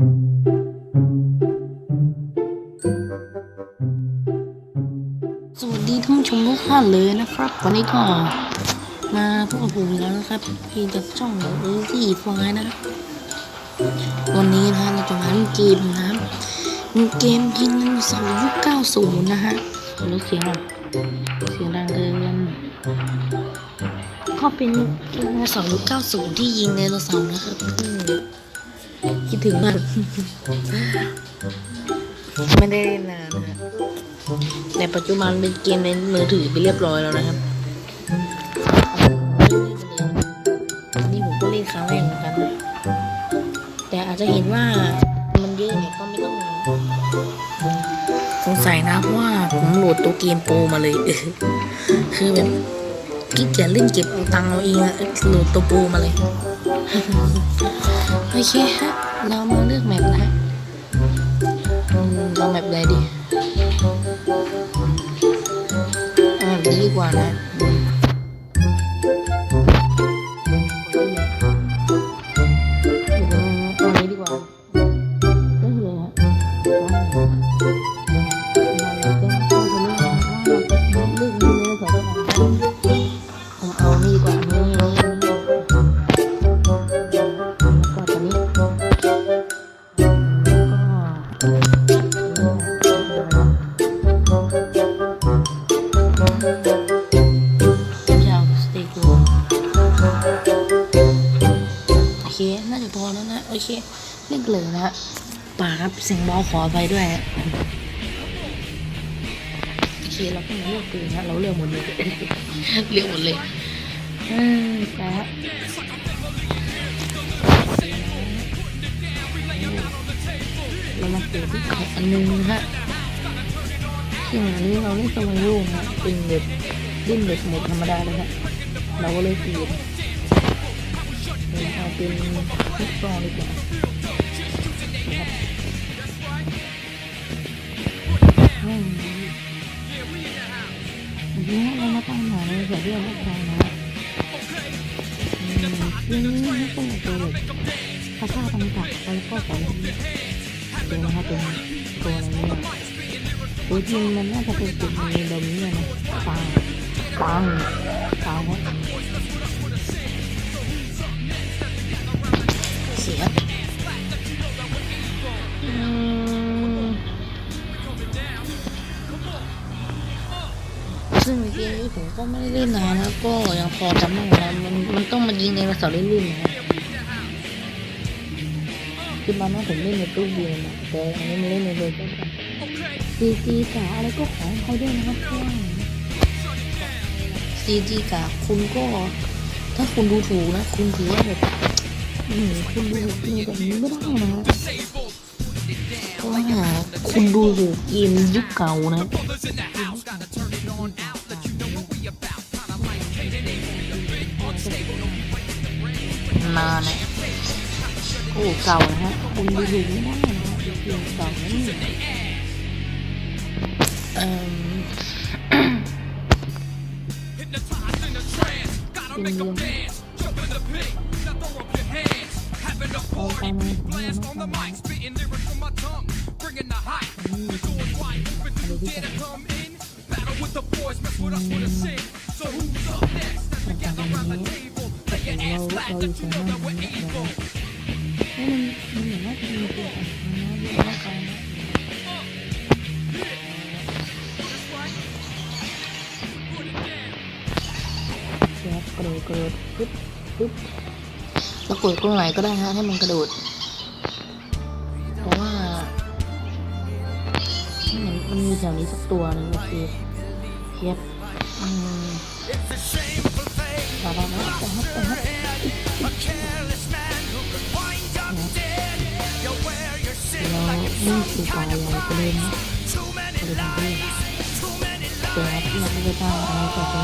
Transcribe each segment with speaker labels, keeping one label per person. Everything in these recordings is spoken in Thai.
Speaker 1: สวัสดีท่านผู้ชมทุกท่านเลยนะครับ วันนี้ก็มาพบกับผมอีกแล้วนะครับพี่จากช่องเออที่ฟอยนะครับวันนี้นะเราจะมาเล่นเกมนะครับเกมยิงสองยุคเก้าศูนย์นะฮะลดเสียงหน่อเสียงดังเกินก็เป็นเกมสองยุคเก้าศูนย์ที่ยิงในโนเสาร์นะครับ คิดถึงมาก ไม่ได้เล่นนานนะฮะในปัจจุบันเป็นเกมในมือถือไปเรียบร้อยแล้วนะครับนนี้ผมก็เล่นครั้งแรกเหมือนกันแต่อาจจะเห็นว่ามันเยอะเนี่ยก็ไม่ต้องสงสัยนะเพราะว่าผมโหลดตัวเกมโปรมาเลยคือแบบกิ๊กจะเล่นเก็บเอาตังเอาเองอะโหลดตัวโปรมาเลย โอเคฮะ เรามาเลือก แล้วนะโอเคเล่นเลยนะป่าครับเสียงบอขอไปด้วยโอเคเราก็มาเลือกปืนนะเราเลือกหมดเลยเลือกหมดเลยอืมป่าครับเรามาเปิดที่ขออันนึงนะฮะซึ่งอันนี้เราเล่นสมัยโยงนะเป็นแบบดิ้นแบบหมดธรรมดาเลยฮะเราก็เลยเปลี่ยน เป็นลูกซองดีกว่านะครับอืมทีนี้เรามาตั้งหาในส่วนที่เราไม่ใช้นะอืมทีนี้ไม่ต้องตัวเลยพระธาตุตังกักแล้วก็สอนตัวนะครับเป็นตัวอะไรเนี่ยตัวจริงมันน่าจะเป็นจุดในดมเนี่ยนะปังปังปัง ซึ่งเกมนี้ผมก็ไม่ได้เล่นนานแล้วก็ยังพอจำได้นะมันมันต้องมายิงในกระสอบเล่นๆนะคือมันว่าผมเล่นในตู้เดียวนะแต่อันนี้มันเล่นในโดยก็ได้ซีจีกาอะไรก็ขอให้เขาด้วยนะครับเพื่อนซีจีกาคุณก็ ถ้าคุณดูถูกนะ คุณถือว่าแบบคุณดูถูกจริงแบบนี้ไม่ได้นะเพราะว่าคุณดูถูกเกมยุคเก่านะ นานนะโอ้เก่านะฮะคุณดูถูกไม่ได้นะฮะเกเก่านี่เอ่อเป็นเรื่องเอาไปมาผมไม่ต้องทำอะไรที่จะต่างๆนี้แต่ เราเราอยู่ตรงนั้นนะเราให้วมันมันเหมือนว่ามีตัวอ่อนนะเรื่องร่ากายนะเดี๋ยกระโดดกระโดดปึ๊บปึ๊บแล้วกดตรงไหนก็ได้ฮะให้มันกระโดดเพราะว่ามันมันมีแถวนี้สักตัวนึงโอเคเทียบอืม นะแต่ฮับแต่ฮับเราไม่สู่ปลายใหญ่ประเด็นะประเด็นที่แต่ที่เราไม่ได้ตั้งอะไรต่อไป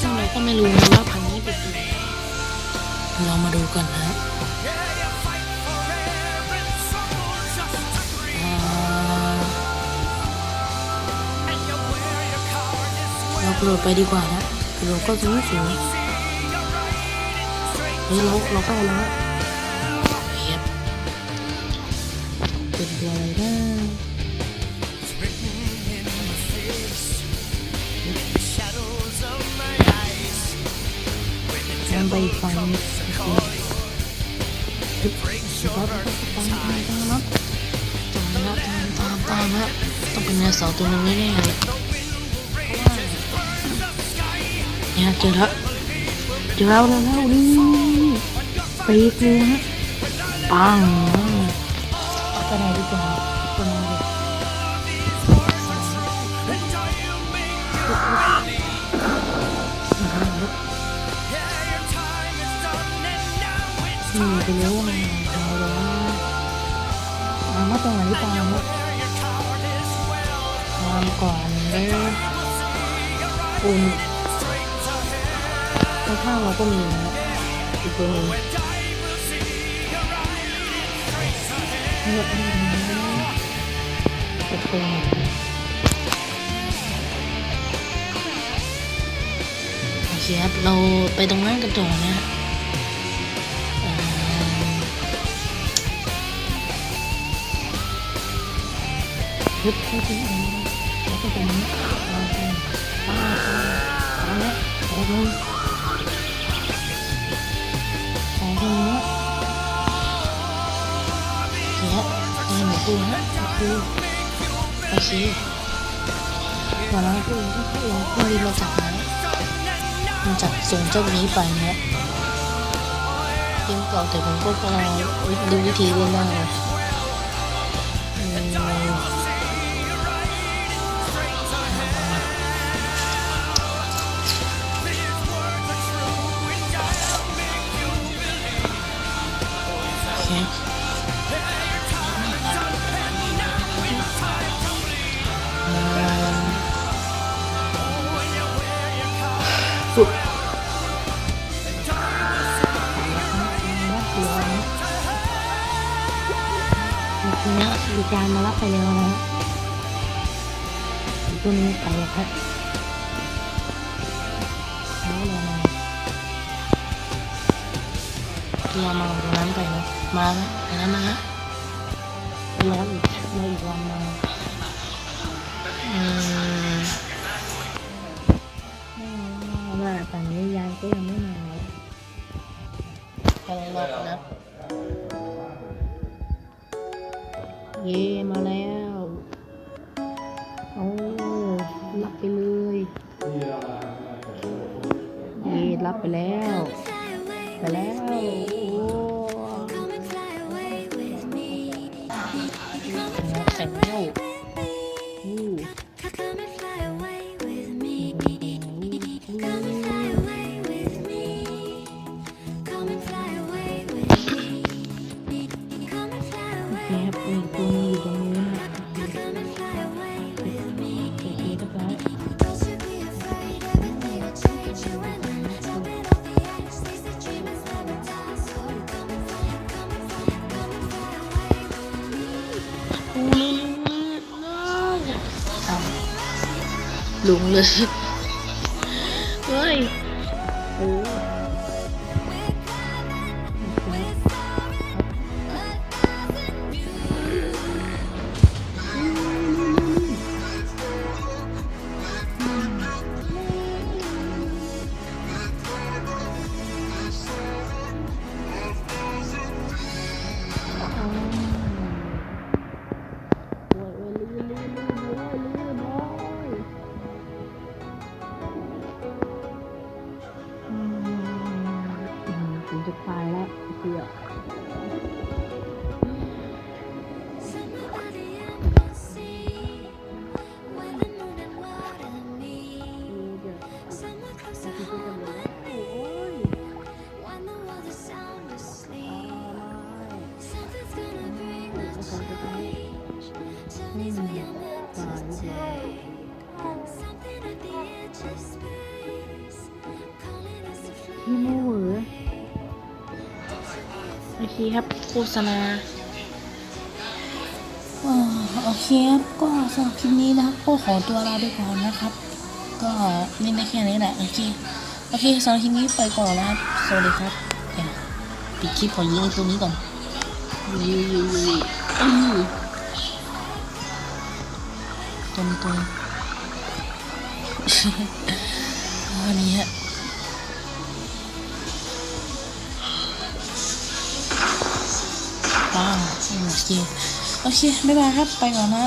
Speaker 1: ซึ่งเราก็ไม่รู้นะว่าพันนี้เป็นเรามาดูกันนะ เรากระโดไปดีกว่านะกระโดก็สูงสูงเฮ้ยเราเราก็แล้ว
Speaker 2: เฮียบ
Speaker 1: เป็นตัวอะไรนะมันไปอีกฝั่งนึงฮึบครับตามตามตามครับ
Speaker 2: ตามแล้วตามตามตามแล้วต้องเป็นแนวเสาตัวนึงแน่ๆเลย เนี่ยเจอแล้ว
Speaker 1: เจอแล้วแล้วนี่ปีกเลยฮะปังไปไหนดีกว่าตัวไหนดีนี่ไปเร็วมาเอาเลยเอามาตรงไหนดีกว่าครับวางก่อนเลยอุ่น ข้างๆเราก็มีนะอีกตัวหนึงเนี่ยอันนี้ตะโกน
Speaker 2: โอเคครับเราไปตรงนั้นกันต่อนะฮะเอ่อ
Speaker 1: ฮึบเข้าที่อันนี้แล้วก็ตรงนี้เอาไปป้าป้าป้าแล้
Speaker 2: ด้หมูปูฮะ
Speaker 1: คือ
Speaker 2: โอเค
Speaker 1: ก่อนแล้วก็ยังก็ยัง
Speaker 2: พอดีเราจับนะมันจับส่งเจ้านี้ไปนะฮะเกมเก่าแต่ผมก็พอดูวิธีเล่นได้
Speaker 1: สุดน่ากลัวนะทีการมารับไปแล้วนะตัวนี้ไปครับแล้วเลยนะ
Speaker 2: เรามาตรงนั้นไปนะมาไหมไปนั้นนะฮะ
Speaker 1: แล้วอีกแล้วอีกวันมา
Speaker 2: อืม
Speaker 1: ม่มาป่านนี้ยายก็ยังไม่มาเลย
Speaker 2: ไปรอบนะ
Speaker 1: เย่มาแล้วโอ้รับไปเลยเย่รับไปแล้ว ไปแล้ว ลุงเล
Speaker 2: ย
Speaker 1: แล้
Speaker 2: คครับโฆษณาโอเคครับ ก็สำหรับคลิปนี้นะครับ ก็ขอตัวลาไปก่อนนะครับ ก็เล่นได้แค่นี้แหละ โอเค โอเคสำหรับคลิปนี้ไปก่อนนะครับสวัสดีครับปิดคลิปขอยิงตัวนี้ก่อน
Speaker 1: ยูยูยูยูอือ
Speaker 2: ตัวนี้ตัวนี้อันนี้ฮะ โอเค โอเค บ๊ายบายครับ ไปก่อนนะ